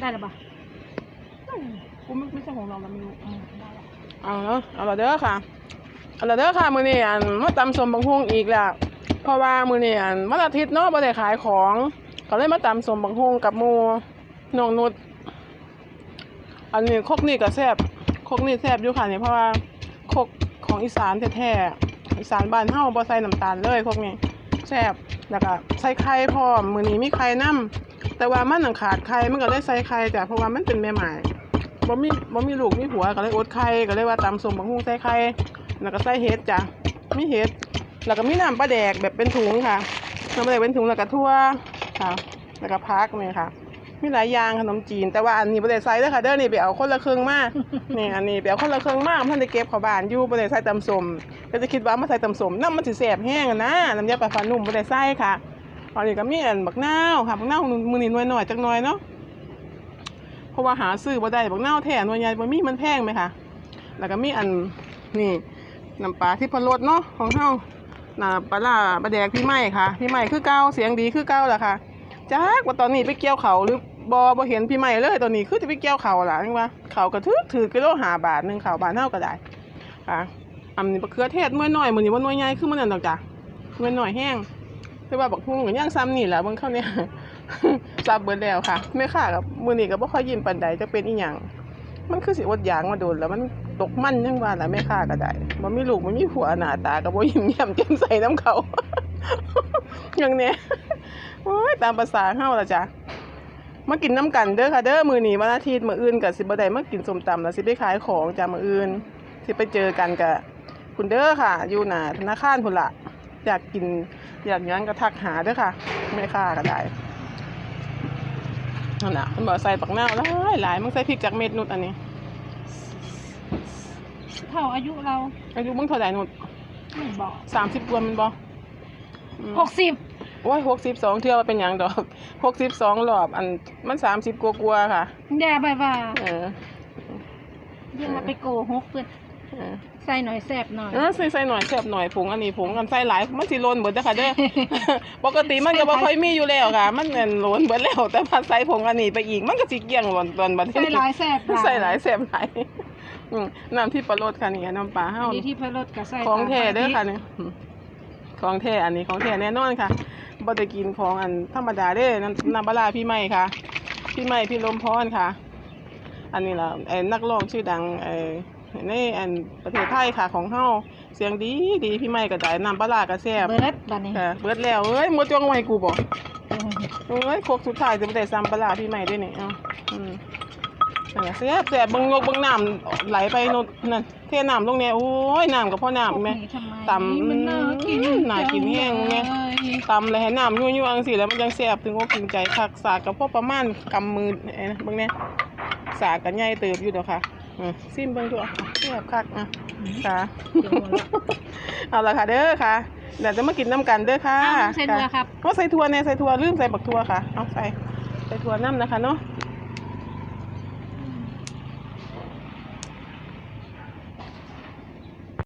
ได้หรือเปล่ากูไม่ไม่ใช่ของเราเราไม่รู้อืมได้ละเอาเนาะเอาละเด้อค่ะเอาละเด้อค่ะมื้อนี้อันมาตำสมบักฮุ่งอีกแล้วเพราะว่ามื้อนี้อันวันอาทิตย์เนาะบ่ได้ขายของก็เลยมาตำสมบักฮุ่งกับหมู่น้องนุชอันนี้ครกนี่ก็แซ่บครกนี่แซ่บอยู่ค่ะนี่เพราะว่าครกของอีสานแท้ๆอีสานบ้านเฮาบ่ใส่น้ำตาลเลยครกนี้แซ่บแล้วก็ใส่ไข่พร้อมมื้อนี้มีไข่นํ แต่ว่ามันหนังขาดไข่มันก็เลยใส่ไข่จ้ะเพราะว่ามันเป็นแม่หมายบ่มีบ่มีลูกมีผัวก็เลยอดไข่ก็เลยว่าตำส้มบักฮุ่งใส่ไข่แล้วก็ใส่เห็ดจ้ะมีเห็ดแล้วก็มีน้ำปลาแดกแบบเป็นถุงค่ะน้ำปลาแดกเป็นถุงแล้วก็ทั่วค่ะแล้วก็พักนี่ค่ะ มีหลายอย่างขนมจีน แต่ว่าอันนี้บ่ได้ใส่เด้อค่ะเด้อนี่ไปเอาคนละครึ่งมานี่อันนี้ไปเอาคนละครึ่งมามันได้เก็บข้าบ้านอยู่บ่ได้ใส่ตำสมก็จะคิดว่ามาใส่ตำสมน้ำมันสิแสบแห้งนะน้ำยาปลาฟ้านุ่มบ่ได้ใส่ค่ะ อันนี้ก็มีอันบักนาวค่ะบักนาวมือนี้หน่อยจักหน่อยเนาะเพราะว่าหาซื้อบ่ได้บักนาวแท้หน่วยใหญ่บ่มีมันแพงไหมคะแล้วก็มีอันนี่น้ำปลาที่พะรสเนาะของเฮาน้ำปลาร้าปลาแดกพี่ไม้ค่ะ พี่ไม้คือเก่าเสียงดีคือเก่าแหละค่ะจักว่าตอนนี้ไปเกี่ยวเขาหรือบ่บ่เห็นพี่ไม้เลยตอนนี้คือจะไปเกี่ยวเขาล่ะจังว่าเขาก็ถือถือกิโลหาบาทหนึ่งเขาบาทเฮาก็ได้ค่ะอันนี้มะเขือเทศหน่วยน้อยมือนี้บ่หน่วยใหญ่คือมันนั่นดอกจ้ะหน่วยน้อยแห้ง แต่ว่าบักฮุ่งก็ยังซ้ำนี่แหละเบิ่งเข้าเนี่ยซับเบิดแล้วค่ะแม่ค้ากับมือนี้ก็บ่ค่อยยิ้มปานใดจะเป็นอีหยังมันคือสิอดอยางมาโดนแล้วมันตกมันจังว่าล่ะแม่ค้าก็ได้บ่มีลูกบ่มีผัวหน้าตาก็บ่ยิ้มแย้มแจ่มใสน้ำเขาอย่างเนี้ยโอ้ยตามภาษาเฮาละจ้ะมากินน้ำกันเด้อค่ะเด้อมื้อนี้วันอาทิตย์มื้ออื่นก็สิบ่ได้มากินส้มตำแล้วสิไปขายของจ้ะมื้ออื่นสิไปเจอกันกับคุณเด้อค่ะ อยู่หน้าธนาคารพุ่นล่ะ อยากกินอยากหยังก็ทักหาเด้อค่ะแม่ค้าก็ได้นั่นน่ะมันบอกใส่ปักหน้าวหลายหลายมึงใส่พริกจากเม็ดนุดอันนี้ เท่าอายุเราอายุมึงเท่าไหร่นุดไม่บอกสามสิบกว่ามันบอหกสิบโอ้ยหกสิบสองเที่ยวเป็นอย่างดอกหกสิบสองรอบ อันมันสามสิบกว่าๆค่ะแย่ไปว่าเออเรื่องมาไปโกหกเพื่อนเออใส่หน่อยแสบหน่อย เออใส่ใส่หน่อยแซ่บหน่อยผงอันนี้ผงกันใส่หลายมันสิโลนเบิดเด้อค่ะเด้อ ปกติมันก็บ่ค่อยมีอยู่แล้วค่ะ มันเงินโลนเบิดแล้วแต่พอใส่ผงอันนี้ไปอีกมันก็สิเกลี้ยงหล่นตอนบัดนี้ใส่หลายแสบใส่หลายแซ่บหลายอืมน้ำที่ปลาโรดค่ะนี่น้ำปลาเฮาดีที่เพลรถกับใส่ของแท้เด้อค่ะนี่อืมของแท้อันนี้ของแท้แน่นอนค่ะบ่ได้กินของอันธรรมดาเด้อน้ำน้ำปลาร้าพี่ใหม่ค่ะ พี่ใหม่พี่ลมพรค่ะ อันนี้ล่ะไอ้นักร้องชื่อดังไอ้ ในอันประเทศไทยค่ะของเฮาเสียงดีดีพี่ใหม่ก็ได้น้ำปลาร้าก็แซ่บเบิร์ดบัดนี้ค่ะเบิดแล้วเอ้ยหมดจวงไว้กูบ่เอ้ยโคกสุดท้ายจะบ่ได้ซ้ำปลาร้าพี่ใหม่ด้วยนี่เอ้าอืมนั่นล่ะแซ่บแซ่บเบิ่งยกเบิ่งน้ำไหลไปโนนนั่นเทน้ำลงเนี่ยโอ้ยน้ำก็พอน้ำแม่ทำไมตำมันน่ากินน่ากินแห้งไง ตำเลยให้น้ำยั่วยั่วจังสิแล้วมันยังแซ่บถึงอกถึงใจคักสากกับพ่อประมาณกำมือเอ้ยนะเบิ่งเนี่ยสากกันใหญ่เติบอยู่เด้อค่ะอืม ซิมเบิ่งดูอะแซ่บคักอะค่ะเดี๋ยวหมดละเอาละค่ะเด้อค่ะเดี๋ยวจะมากินน้ำกันเด้อค่ะอ้าวใส่ถั่วครับก็ใส่ถั่วเนี่ยใส่ถั่วลืมใส่บักถั่วค่ะเอาใส่ใส่ถั่วน้ำนะคะเนาะ